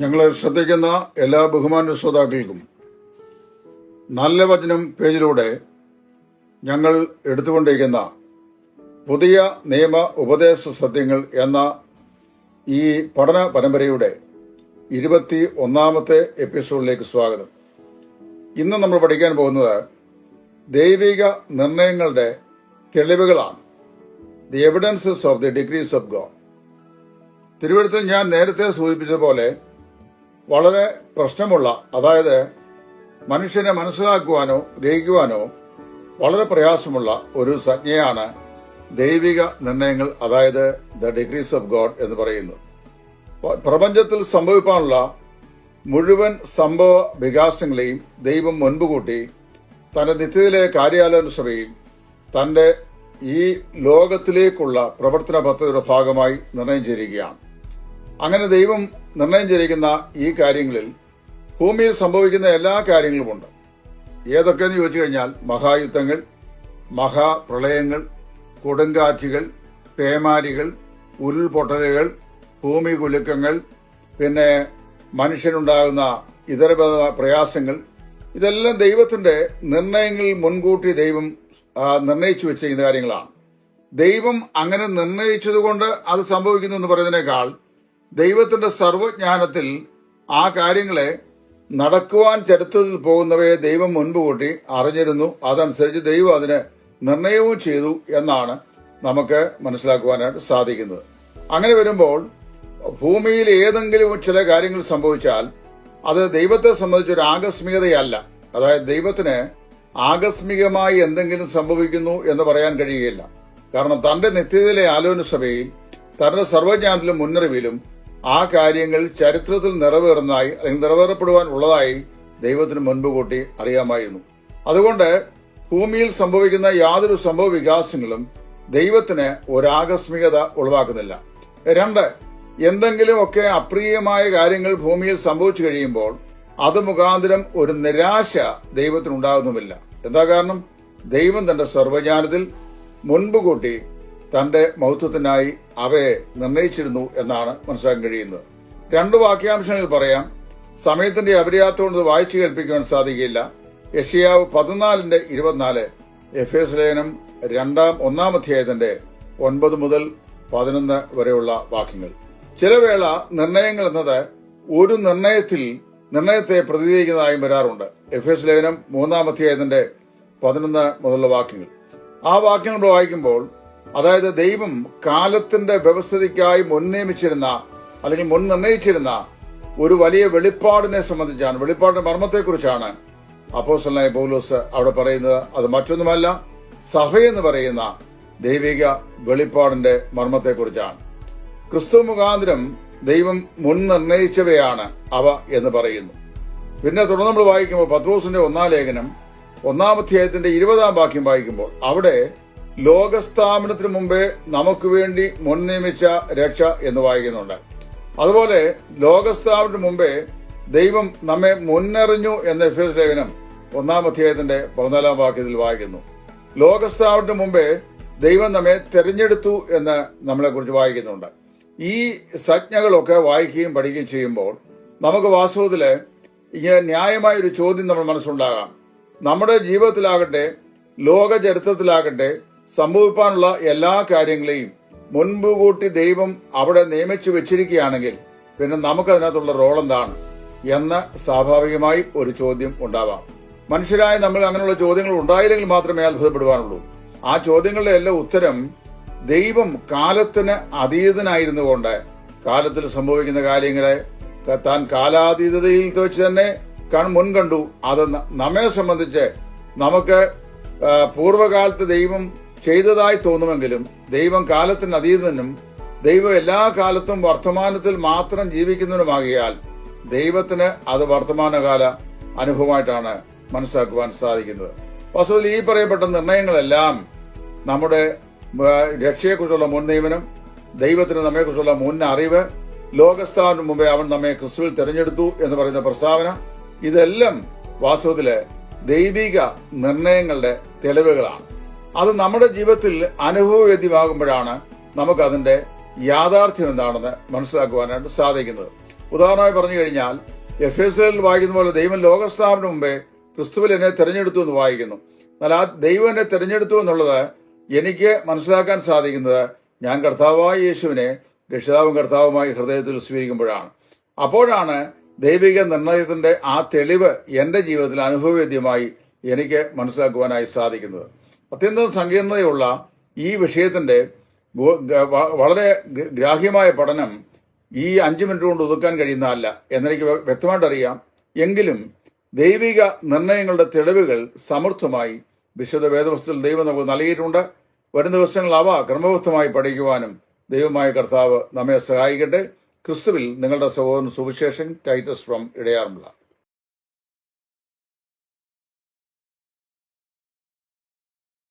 ഞങ്ങളെ ശ്രദ്ധിക്കുന്ന എല്ലാ ബഹുമാന ശ്രോതാക്കൾക്കും നല്ല വചനം പേജിലൂടെ ഞങ്ങൾ എടുത്തുകൊണ്ടിരിക്കുന്ന പുതിയ നിയമ ഉപദേശ സത്യങ്ങൾ എന്ന ഈ പഠന പരമ്പരയുടെ ഇരുപത്തി ഒന്നാമത്തെ എപ്പിസോഡിലേക്ക് സ്വാഗതം. ഇന്ന് നമ്മൾ പഠിക്കാൻ പോകുന്നത് ദൈവിക നിർണയങ്ങളുടെ തെളിവുകളാണ്. The evidences of the decrees of God തിരുവനന്തപുരത്ത് ഞാൻ നേരത്തെ സൂചിപ്പിച്ചതുപോലെ വളരെ പ്രശ്നമുള്ള അതായത് മനുഷ്യനെ മനസ്സിലാക്കുവാനോ ഗ്രഹിക്കുവാനോ വളരെ പ്രയാസമുള്ള ഒരു സംജ്ഞയാണ് ദൈവിക നിർണയങ്ങൾ അതായത് ദ ഡിഗ്രീസ് ഓഫ് ഗോഡ് എന്ന് പറയുന്നു പ്രപഞ്ചത്തിൽ സംഭവിക്കാനുള്ള മുഴുവൻ സംഭവ വികാസങ്ങളെയും ദൈവം മുൻപ് കൂട്ടി തന്റെ നിത്യത്തിലെ കാര്യാലോചന സഭയിൽ തന്റെ ഈ ലോകത്തിലേക്കുള്ള പ്രവർത്തന പദ്ധതിയുടെ ഭാഗമായി നിർണയം ചെയ്യുകയാണ്. അങ്ങനെ ദൈവം നിർണയം ചെയ്തിരിക്കുന്ന ഈ കാര്യങ്ങളിൽ ഭൂമിയിൽ സംഭവിക്കുന്ന എല്ലാ കാര്യങ്ങളുമുണ്ട്. ഏതൊക്കെയെന്ന് ചോദിച്ചു കഴിഞ്ഞാൽ മഹായുദ്ധങ്ങൾ മഹാപ്രളയങ്ങൾ കൊടുങ്കാറ്റുകൾ പേമാരികൾ ഉരുൾപൊട്ടലുകൾ ഭൂമി കുലുക്കങ്ങൾ പിന്നെ മനുഷ്യനുണ്ടാകുന്ന ഇതര പ്രയാസങ്ങൾ. ഇതെല്ലാം ദൈവത്തിന്റെ നിർണയങ്ങൾ മുൻകൂട്ടി ദൈവം നിർണയിച്ചു വെച്ചിരിക്കുന്ന കാര്യങ്ങളാണ്. ദൈവം അങ്ങനെ നിർണയിച്ചതുകൊണ്ട് അത് സംഭവിക്കുന്നു എന്ന് പറയുന്നതിനേക്കാൾ ദൈവത്തിന്റെ സർവജ്ഞാനത്തിൽ ആ കാര്യങ്ങളെ നടക്കുവാൻ ചരിത്രത്തിൽ പോകുന്നവയെ ദൈവം മുൻപ് കൂട്ടി അറിഞ്ഞിരുന്നു. അതനുസരിച്ച് ദൈവം അതിന് നിർണയവും ചെയ്തു എന്നാണ് നമുക്ക് മനസ്സിലാക്കുവാനായിട്ട് സാധിക്കുന്നത്. അങ്ങനെ വരുമ്പോൾ ഭൂമിയിൽ ഏതെങ്കിലും ചില കാര്യങ്ങൾ സംഭവിച്ചാൽ അത് ദൈവത്തെ സംബന്ധിച്ച് ഒരു ആകസ്മികതയല്ല. അതായത് ദൈവത്തിന് ആകസ്മികമായി എന്തെങ്കിലും സംഭവിക്കുന്നു എന്ന് പറയാൻ കഴിയുകയില്ല. കാരണം തന്റെ നിത്യതയിലെ ആലോചന സഭയിൽ തന്റെ സർവജ്ഞാനത്തിലും മുന്നറിവിലും ആ കാര്യങ്ങൾ ചരിത്രത്തിൽ നിറവേറുന്നതായി അല്ലെങ്കിൽ നിറവേറപ്പെടുവാൻ ഉള്ളതായി ദൈവത്തിന് മുൻപ് കൂട്ടി അറിയാമായിരുന്നു. അതുകൊണ്ട് ഭൂമിയിൽ സംഭവിക്കുന്ന യാതൊരു സംഭവ വികാസങ്ങളും ദൈവത്തിന് ഒരാകസ്മികത ഉളവാക്കുന്നില്ല. രണ്ട് എന്തെങ്കിലുമൊക്കെ അപ്രിയമായ കാര്യങ്ങൾ ഭൂമിയിൽ സംഭവിച്ചു കഴിയുമ്പോൾ അത് മുഖാന്തരം ഒരു നിരാശ ദൈവത്തിനുണ്ടാകുന്നുമില്ല. എന്താ കാരണം? ദൈവം തന്റെ സർവജ്ഞാനത്തിൽ മുൻപ് കൂട്ടി തന്റെ മൗത്വത്തിനായി അവയെ നിർണയിച്ചിരുന്നു എന്നാണ് മനസ്സിലാക്കാൻ കഴിയുന്നത്. രണ്ട് വാക്യാംശങ്ങൾ പറയാം സമയത്തിന്റെ അപര്യാപ്തം കൊണ്ട് വായിച്ചു കേൾപ്പിക്കുവാൻ സാധിക്കില്ല യഷിയാവ് പതിനാലിന്റെ ഇരുപത്തിനാല് എഫ് എസ് ലേനം രണ്ടാം ഒന്നാം അധ്യായത്തിന്റെ ഒൻപത് മുതൽ പതിനൊന്ന് വരെയുള്ള വാക്യങ്ങൾ. ചില വേള നിർണയങ്ങൾ എന്നത് ഒരു നിർണയത്തിൽ നിർണയത്തെ പ്രതിനിധീകരിക്കുന്നതായും വരാറുണ്ട്. എഫ് എസ് ലേനം മൂന്നാം അധ്യായത്തിന്റെ പതിനൊന്ന് മുതലുള്ള വാക്യങ്ങൾ. ആ വാക്യങ്ങൾ വായിക്കുമ്പോൾ അതായത് ദൈവം കാലത്തിന്റെ വ്യവസ്ഥിതിക്കായി മുൻ നിയമിച്ചിരുന്ന അല്ലെങ്കിൽ മുൻ നിർണയിച്ചിരുന്ന ഒരു വലിയ വെളിപ്പാടിനെ സംബന്ധിച്ചാണ് വെളിപ്പാടിന്റെ മർമ്മത്തെക്കുറിച്ചാണ് അപ്പോസ്റ്റലായ പൗലോസ് അവിടെ പറയുന്നത്. അത് മറ്റൊന്നുമല്ല സഭയെന്ന് പറയുന്ന ദൈവിക വെളിപ്പാടിന്റെ മർമ്മത്തെക്കുറിച്ചാണ്. ക്രിസ്തു മുഖാന്തരം ദൈവം മുൻ നിർണയിച്ചവയാണ് അവ എന്ന് പറയുന്നു. പിന്നെ തുടർന്ന് നമ്മൾ വായിക്കുമ്പോൾ പത്രോസിന്റെ ഒന്നാം ലേഖനം ഒന്നാം അധ്യായത്തിന്റെ ഇരുപതാം വാക്യം വായിക്കുമ്പോൾ അവിടെ ലോകസ്ഥാപനത്തിന് മുമ്പേ നമുക്ക് വേണ്ടി മുൻ നിയമിച്ച രക്ഷ എന്ന് വായിക്കുന്നുണ്ട്. അതുപോലെ ലോകസ്ഥാപനത്തിന് മുമ്പേ ദൈവം നമ്മെ മുന്നറിഞ്ഞു എന്ന എഫ് എസ് ലേഖനം ഒന്നാം അധ്യായത്തിന്റെ പതിനാലാം വാക്യത്തിൽ വായിക്കുന്നു. ലോകസ്ഥാപനത്തിന് മുമ്പേ ദൈവം നമ്മെ തെരഞ്ഞെടുത്തു എന്ന് നമ്മളെ കുറിച്ച് വായിക്കുന്നുണ്ട്. ഈ സംജ്ഞകളൊക്കെ വായിക്കുകയും പഠിക്കുകയും ചെയ്യുമ്പോൾ നമുക്ക് വാസ്തവത്തിൽ ഇങ്ങനെ ന്യായമായ ഒരു ചോദ്യം നമ്മുടെ മനസ്സുണ്ടാകാം നമ്മുടെ ജീവിതത്തിലാകട്ടെ ലോക ചരിത്രത്തിലാകട്ടെ സംഭവിക്കാനുള്ള എല്ലാ കാര്യങ്ങളെയും മുൻപ് കൂട്ടി ദൈവം അവിടെ നിയമിച്ചു വെച്ചിരിക്കുകയാണെങ്കിൽ പിന്നെ നമുക്കതിനകത്തുള്ള റോൾ എന്താണ് എന്ന് സ്വാഭാവികമായി ഒരു ചോദ്യം ഉണ്ടാവാം. മനുഷ്യരായ നമ്മൾ അങ്ങനെയുള്ള ചോദ്യങ്ങൾ ഉണ്ടായില്ലെങ്കിൽ മാത്രമേ അത്ഭുതപ്പെടുവാനുള്ളൂ. ആ ചോദ്യങ്ങളുടെ എല്ലാം ഉത്തരം ദൈവം കാലത്തിന് അതീതനായിരുന്നു കൊണ്ട് കാലത്തിൽ സംഭവിക്കുന്ന കാര്യങ്ങളെ താൻ കാലാതീതതയിൽ വെച്ച് തന്നെ മുൻകണ്ടു അത് നമ്മെ സംബന്ധിച്ച് നമുക്ക് പൂർവകാലത്ത് ദൈവം ചെയ്തതായി തോന്നുമെങ്കിലും ദൈവം കാലത്തിന് അതീതനും ദൈവം എല്ലാ കാലത്തും വർത്തമാനത്തിൽ മാത്രം ജീവിക്കുന്നതിനുമാകിയാൽ ദൈവത്തിന് അത് വർത്തമാനകാല അനുഭവമായിട്ടാണ് മനസ്സിലാക്കുവാൻ സാധിക്കുന്നത്. വസ്തുവിൽ ഈ പറയപ്പെട്ട നിർണയങ്ങളെല്ലാം നമ്മുടെ രക്ഷയെക്കുറിച്ചുള്ള മുൻ നിയമനം ദൈവത്തിന് നമ്മെക്കുറിച്ചുള്ള മുൻ അറിവ് ലോകസ്ഥാപനം മുമ്പേ അവൻ നമ്മെ ക്രിസ്തുവിൽ തെരഞ്ഞെടുത്തു എന്ന് പറയുന്ന പ്രസ്താവന ഇതെല്ലാം വാസ്തവത്തിലെ ദൈവിക നിർണയങ്ങളുടെ തെളിവുകളാണ്. അത് നമ്മുടെ ജീവിതത്തിൽ അനുഭവവേദ്യമാകുമ്പോഴാണ് നമുക്കതിന്റെ യാഥാർത്ഥ്യം എന്താണെന്ന് മനസ്സിലാക്കുവാനായിട്ട് സാധിക്കുന്നത്. ഉദാഹരണമായി പറഞ്ഞു കഴിഞ്ഞാൽ എഫ് എസ് വായിക്കുന്ന പോലെ ദൈവം ലോകസ്ഥാപന മുമ്പേ ക്രിസ്തുവിൽ എന്നെ തിരഞ്ഞെടുത്തു എന്ന് വായിക്കുന്നു. എന്നാൽ ആ ദൈവം എന്നെ തിരഞ്ഞെടുത്തു എന്നുള്ളത് എനിക്ക് മനസ്സിലാക്കാൻ സാധിക്കുന്നത് ഞാൻ കർത്താവായ യേശുവിനെ രക്ഷിതാവും കർത്താവുമായി ഹൃദയത്തിൽ സ്വീകരിക്കുമ്പോഴാണ്. അപ്പോഴാണ് ദൈവിക നിർണയത്തിന്റെ ആ തെളിവ് എന്റെ ജീവിതത്തിൽ അനുഭവവേദ്യമായി എനിക്ക് മനസ്സിലാക്കുവാനായി സാധിക്കുന്നത്. അത്യന്തം സങ്കീർണതയുള്ള ഈ വിഷയത്തിന്റെ വളരെ ഗ്രാഹ്യമായ പഠനം ഈ അഞ്ചു മിനിറ്റ് കൊണ്ട് ഒതുക്കാൻ കഴിയുന്നതല്ല. എന്നെനിക്ക് വ്യക്തമായിട്ടറിയാം. എങ്കിലും ദൈവിക നിർണയങ്ങളുടെ തെളിവുകൾ സമർത്ഥമായി വിശുദ്ധ വേദപുസ്തകത്തിൽ ദൈവം നമുക്ക് നൽകിയിട്ടുണ്ട്. വരും ദിവസങ്ങൾ അവ ക്രമബദ്ധമായി പഠിക്കുവാനും ദൈവമായ കർത്താവ് നമ്മെ സഹായിക്കട്ടെ. ക്രിസ്തുവിൽ നിങ്ങളുടെ സഹോദരൻ സുവിശേഷൻ ടൈറ്റസ് ഫ്രം ഇടയാറുമുള്ള